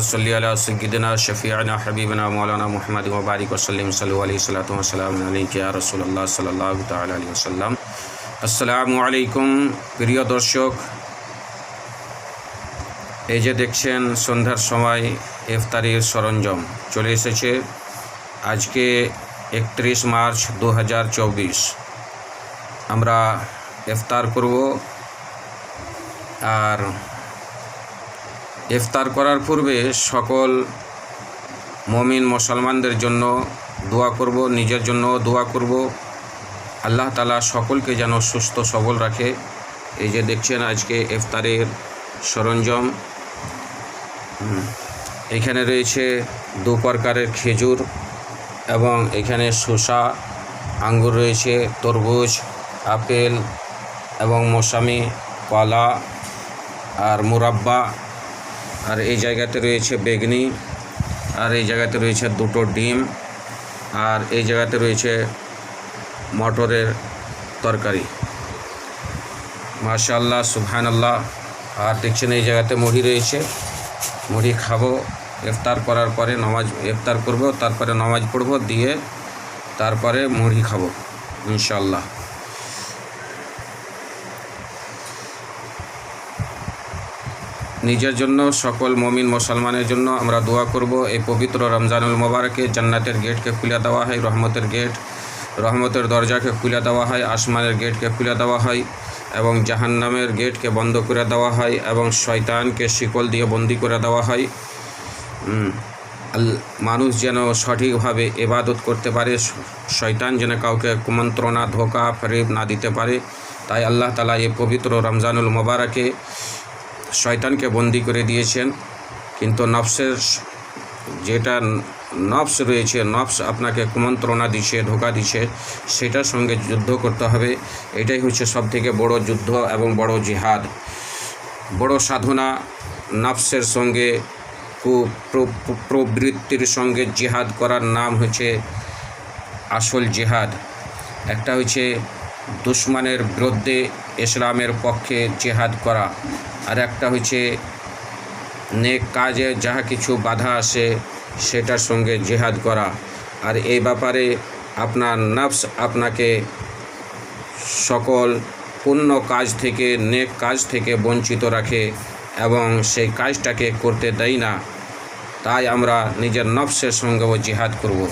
সাল্লি আলা সঈদিনা শফিয়ানা হাবিবনা মৌলানা মোহাম্মদ ওবারিক ওসাল্লিম সাল্লু আলি সাল্লাতাম আলিকা রসুল্লাহ সাল্লাহ তাল আলী আসাল্লাম আসসালামু আলাইকুম প্রিয় দর্শক। এই যে দেখছেন, সন্ধ্যার সময় ইফতারির সরঞ্জাম চলে এসেছে। আজকে একত্রিশ মার্চ দু হাজার চব্বিশ। আমরা ইফতার করব। আর ইফতার করার পূর্বে সকল মমিন মুসলমানদের জন্য দোয়া করব, নিজের জন্য দোয়া করব। আল্লাহ তালা সকলকে যেন সুস্থ সবল রাখে। এই যে দেখছেন আজকে ইফতারের সরঞ্জাম। এখানে রয়েছে দু প্রকারের খেজুর এবং এখানে শসা, আঙ্গুর রয়েছে, তরমুজ, আপেল এবং মৌসামি কলা আর মুরাব্বা। আর এই জায়গাতে রয়েছে বেগনি, আর এই জায়গাতে রয়েছে দুটো ডিম, আর এই জায়গাতে রয়েছে মটরের তরকারি। মাশাল্লাহ সুবহানাল্লাহ। আর দেখছেন এই জায়গাতে মুড়ি রয়েছে। মুড়ি খাব, ইফতার করার পরে নামাজ ইফতার করব, তারপরে নামাজ পড়ব, দিয়ে তারপরে মুড়ি খাব ইনশাল্লাহ নিজের জন্য, সকল মমিন মুসলমানের জন্য আমরা দোয়া করব। এই পবিত্র রমজানুল মোবারকে জান্নাতের গেটকে খুলে দেওয়া হয়, রহমতের গেট, রহমতের দরজাকে খুলে দেওয়া হয়, আসমানের গেটকে খুলে দেওয়া হয় এবং জাহান্নামের গেটকে বন্ধ করে দেওয়া হয় এবং শয়তানকে শিকল দিয়ে বন্দি করে দেওয়া হয়। মানুষ যেন সঠিকভাবে এবাদত করতে পারে, শয়তান যেন কাউকে কুমন্ত্রণা, ধোকা, ফরিব না দিতে পারে। তাই আল্লাহ তালা এই পবিত্র রমজানুল মোবারকে শয়তানকে বন্দি করে দিয়েছেন। কিন্তু নফসের যেটা নফস রয়েছে, নফস আপনাকে কুমন্ত্রণা দিচ্ছে ধোকা দিছে, সেটার সঙ্গে যুদ্ধ করতে হবে। এটাই হচ্ছে সবথেকে বড় যুদ্ধ এবং বড় জিহাদ। বড় সাধনা নফসের সঙ্গে প্রবৃত্তির সঙ্গে জিহাদ করার নাম হচ্ছে আসল জিহাদ। একটা হচ্ছে দুশ্মনের বিরুদ্ধে ইসলামের পক্ষে জেহাদ করা। আর একটা হচ্ছে নেক কাজে যাহা কিছু বাধা আসে, সেটার সঙ্গে জেহাদ করা। আর এই ব্যাপারে আপনার নফস আপনাকে সকল পুণ্য কাজ থেকে, নেক কাজ থেকে বঞ্চিত রাখে এবং সেই কাজটাকে করতে দেয় না। তাই আমরা নিজের নফসের সঙ্গেও জিহাদ করব।